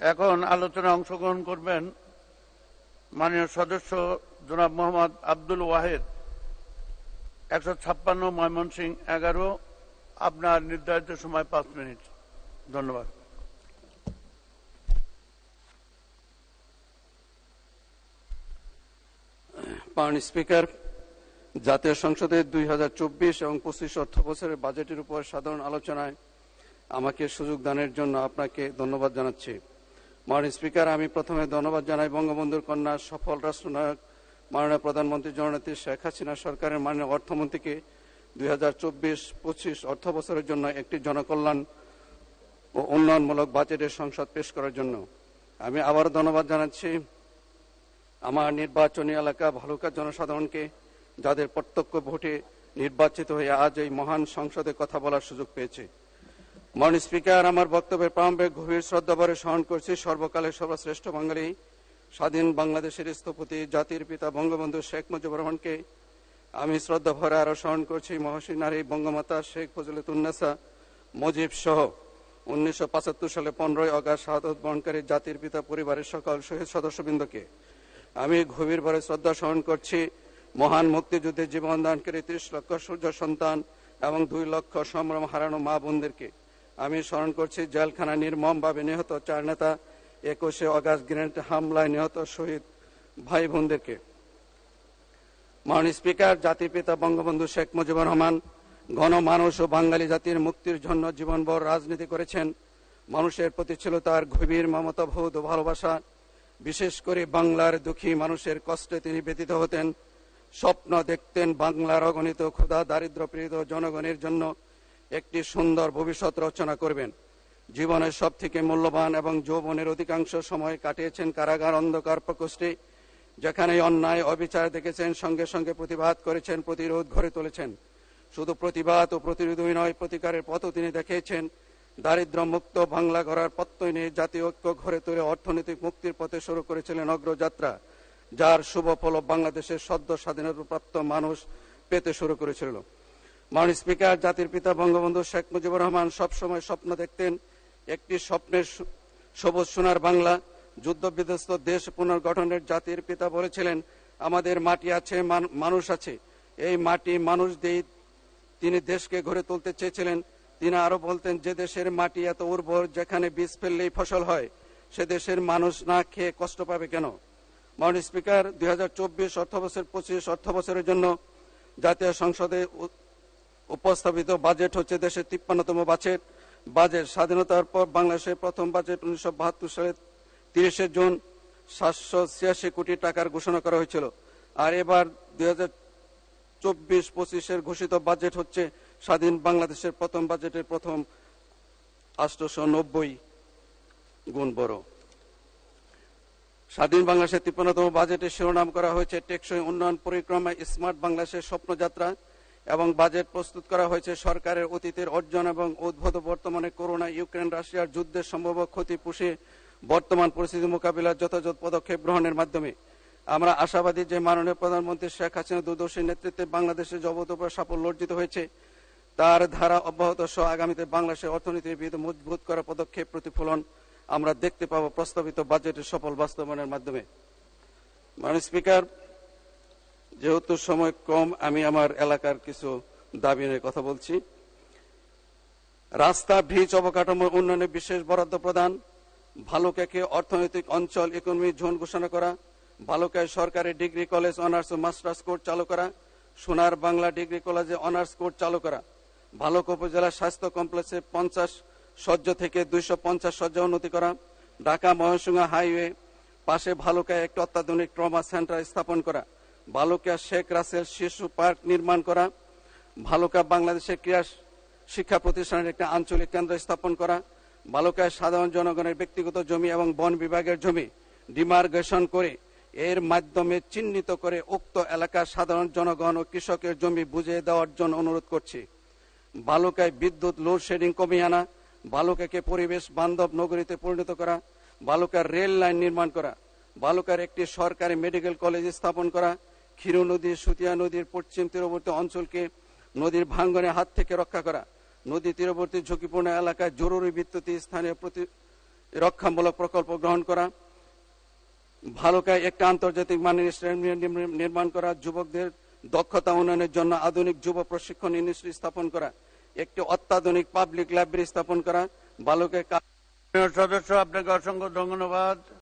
এখন আলোচনায় অংশগ্রহণ করবেন মাননীয় সদস্য জনাব মোহাম্মদ আব্দুল ওয়াহেদ। একশো ছাপ্পান্ন ময়মনসিং এগারো, আপনার নির্ধারিত সময় পাঁচ মিনিট। ধন্যবাদ। মাননীয় স্পিকার, জাতীয় সংসদে দুই হাজার চব্বিশ এবং পঁচিশ অর্থ বছরের বাজেটের উপর সাধারণ আলোচনায় আমাকে সুযোগ দানের জন্য আপনাকে ধন্যবাদ জানাচ্ছি। মাননীয় স্পিকার, আমি প্রথমে ধন্যবাদ জানাই বঙ্গবন্ধুর কন্যা সফল রাষ্ট্রনায়ক, মাননীয় প্রধানমন্ত্রী জননেত্রী শেখ হাসিনা সরকারের মাননীয় অর্থমন্ত্রীকে দুই হাজার চব্বিশ পঁচিশ অর্থ বছরের জন্য একটি জনকল্যাণ ও উন্নয়নমূলক বাজেটের সংসদ পেশ করার জন্য। আমি আবারও ধন্যবাদ জানাচ্ছি আমার নির্বাচনী এলাকা ভালুকা জনসাধারণকে, যাদের প্রত্যক্ষ ভোটে নির্বাচিত হয়ে আজ এই মহান সংসদে কথা বলার সুযোগ পেয়েছে। মাননীয় স্পিকার, আমার বক্তব্যের প্রারম্ভে গভীর শ্রদ্ধাভরে স্মরণ করছি সর্বকালের সর্বশ্রেষ্ঠ বাঙালি, স্বাধীন বাংলাদেশের স্থপতি, জাতির পিতা বঙ্গবন্ধু শেখ মুজিবুর রহমানকে। আমি শ্রদ্ধা ভরে আরও স্মরণ করছি মহসী নারী বঙ্গমাতা শেখ ফজলতুন্নেসা মুজিব সহ উনিশশো পঁচাত্তর সালে পনেরোই অগাস্ট শাহাদত বহনকারী জাতির পিতা পরিবারের সকল শহীদ সদস্যবৃন্দকে। আমি গভীরভাবে শ্রদ্ধা স্মরণ করছি মহান মুক্তিযুদ্ধে জীবন দানকারী ত্রিশ লক্ষ সূর্য সন্তান এবং দুই লক্ষ সম্ভ্রম হারানো মা বোনদেরকে। আমি স্মরণ করছি জেলখানা নির্মমভাবে নিহত চার নেতা, একুশে অগাস্ট গ্রেনেড হামলায় নিহত শহীদ ভাই বোনদেরকে মাননীয় স্পিকার, জাতির পিতা বঙ্গবন্ধু শেখ মুজিবুর রহমান গণমানুষ ও বাঙালি জাতির মুক্তির জন্য জীবনভর রাজনীতি করেছেন। মানুষের প্রতি ছিল তার গভীর মমতাবোধ ও ভালোবাসা। বিশেষ করে বাংলার দুঃখী মানুষের কষ্টে তিনি ব্যতীত হতেন। স্বপ্ন দেখতেন বাংলার অগণিত ক্ষুধা দারিদ্র পীড়িত জনগণের জন্য একটি সুন্দর ভবিষ্যৎ রচনা করবেন। জীবনের সব থেকে মূল্যবান এবং যৌবনের অধিকাংশ সময় কাটিয়েছেন কারাগার অন্ধকার প্রকোষ্ঠে যেখানে অন্যায়, অবিচার দেখেছেন, সঙ্গে সঙ্গে প্রতিবাদ করেছেন, প্রতিরোধ গড়ে তুলেছেন। শুধু প্রতিবাদ ও প্রতিরোধই নয়, প্রতিকারের পথও তিনি দেখিয়েছেন। দারিদ্র মুক্ত বাংলা গড়ার প্রত্যয় নিয়ে জাতীয় ঐক্য ঘরে তুলে অর্থনৈতিক মুক্তির পথে শুরু করেছিলেন অগ্রযাত্রা, যার শুভ ফল বাংলাদেশের সদ্য স্বাধীনতাপ্রাপ্ত মানুষ পেতে শুরু করেছিল। মাননীয় স্পিকার, জাতির পিতা, বঙ্গবন্ধু শেখ মুজিবুর রহমান সবসময় স্বপ্ন দেখতেন একটি স্বপ্নের সবুজ সোনার বাংলা। যুদ্ধ বিধ্বস্ত দেশ পুনর্গঠনের জাতির পিতা বলেছিলেন, আমাদের মাটি আছে, মান- মানুষ আছে। এই মাটি মানুষ দিয়ে তিনি দেশকে গড়ে তুলতে চেয়েছিলেন। তিনি আরও বলতেন, যে দেশের মাটি এত উর্বর, যেখানে বীজ ফেললেই ফসল হয়, সে দেশের মানুষ না খেয়ে কষ্ট পাবে কেন? মাননীয় স্পিকার, দুই হাজার চব্বিশ অর্থবছর, পঁচিশ অর্থবছরের জন্য জাতীয় সংসদে উপস্থাপিত বাজেট হচ্ছে দেশের তিপ্পান্নতম বাজেট। বাজেট স্বাধীনতার পর বাংলাদেশের প্রথম বাজেট উনিশশো বাহাত্তর সালে তিরিশে জুন সাতশো ছিয়াশি কোটি টাকার ঘোষণা করা হয়েছিল। আর এবার দুই হাজার চব্বিশ পঁচিশের ঘোষিত বাজেট হচ্ছে স্বাধীন বাংলাদেশের প্রথম বাজেটের প্রথম আটশোশো নব্বই গুণ বড়। স্বাধীন বাংলাদেশের তিপ্পান্নতম বাজেটের শিরোনাম করা হয়েছে টেকসই উন্নয়ন পরিক্রমা স্মার্ট বাংলাদেশের স্বপ্নযাত্রা। এবং বাজেট প্রস্তুত করা হয়েছে সরকারের অতীতের অর্জন এবং উদ্ভূত বর্তমানে করোনা, ইউক্রেন, রাশিয়ার যুদ্ধের সম্ভাব্য ক্ষতি পুষে বর্তমান পরিস্থিতি মোকাবিলার যথাযথ পদক্ষেপ গ্রহণের মাধ্যমে। আমরা আশাবাদী যে মাননীয় প্রধানমন্ত্রী শেখ হাসিনা দূরদর্শী নেতৃত্বে বাংলাদেশের জবতপর সাফল্য অর্জিত হয়েছে। তার ধারা অব্যাহত সহ আগামীতে বাংলাদেশের অর্থনীতির বিরুদ্ধে মজবুত করা পদক্ষেপ প্রতিফলন আমরা দেখতে পাবো প্রস্তাবিত বাজেটের সফল বাস্তবায়নের মাধ্যমে। মাননীয় স্পিকার যেহেতু সময় কম, আমি আমার এলাকার কিছু দাবি নিয়ে কথা বলছি। রাস্তা ব্রিজ অবকাঠামো উন্নয়নে বিশেষ বরাদ্দ প্রদান, ভালুকাকে অর্থনৈতিক অঞ্চল ইকোনমি জোন ঘোষণা করা, ভালুকায় সরকারি ডিগ্রি কলেজ অনার্স ও মাস্টার্স কোর্স চালু করা, সোনার বাংলা ডিগ্রি কলেজে অনার্স কোর্স চালু করা। ভালুকা উপজেলা স্বাস্থ্য কমপ্লেক্সে পঞ্চাশ সজ্জ থেকে দুইশো পঞ্চাশ সজ্জা উন্নতি করা। ঢাকা ময়মনসিংহ হাইওয়ে পাশে ভালুকায় একটি অত্যাধুনিক ট্রমা সেন্টার স্থাপন করা। ভালুকা শেখ রাসেল শিশু পার্ক নির্মাণ করা ভালুকা বাংলাদেশের ক্রীড়া শিক্ষা প্রতিষ্ঠানের একটি আঞ্চলিক কেন্দ্র স্থাপন করা, বালুকায় সাধারণ জনগণের ব্যক্তিগত জমি এবং বন বিভাগের জমি ডিমার্গেশন করে এর মাধ্যমে চিহ্নিত করে উক্ত এলাকার সাধারণ জনগণ ও কৃষকের জমি বুঝিয়ে দেওয়ার জন্য অনুরোধ করছি। বালুকায় বিদ্যুৎ লোডশেডিং কমিয়ে আনা, বালুকাকে পরিবেশ বান্ধব নগরীতে পরিণত করা, বালুকার রেল লাইন নির্মাণ করা, বালুকার একটি সরকারি মেডিকেল কলেজ স্থাপন করা ক্ষীর নদী, সুতিয়া নদীর পশ্চিম তীরবর্তী অঞ্চলকে নদীর ভাঙ্গনের হাত থেকে রক্ষা করা। নদী তীরবর্তী ঝুঁকিপূর্ণ এলাকায় জরুরি বিদ্যুৎ স্থানীয় প্রতি রক্ষামূলক প্রকল্প গ্রহণ করা। ভালুকায় একটা আন্তর্জাতিক মানের স্টেডিয়াম নির্মাণ করা। যুবকদের দক্ষতা উন্নয়নের জন্য আধুনিক যুব প্রশিক্ষণ ইনস্টিটিউট স্থাপন করা। একটি অত্যাধুনিক পাবলিক লাইব্রেরি স্থাপন করা। মাননীয় সদস্য, আপনাকে অসংখ্য ধন্যবাদ।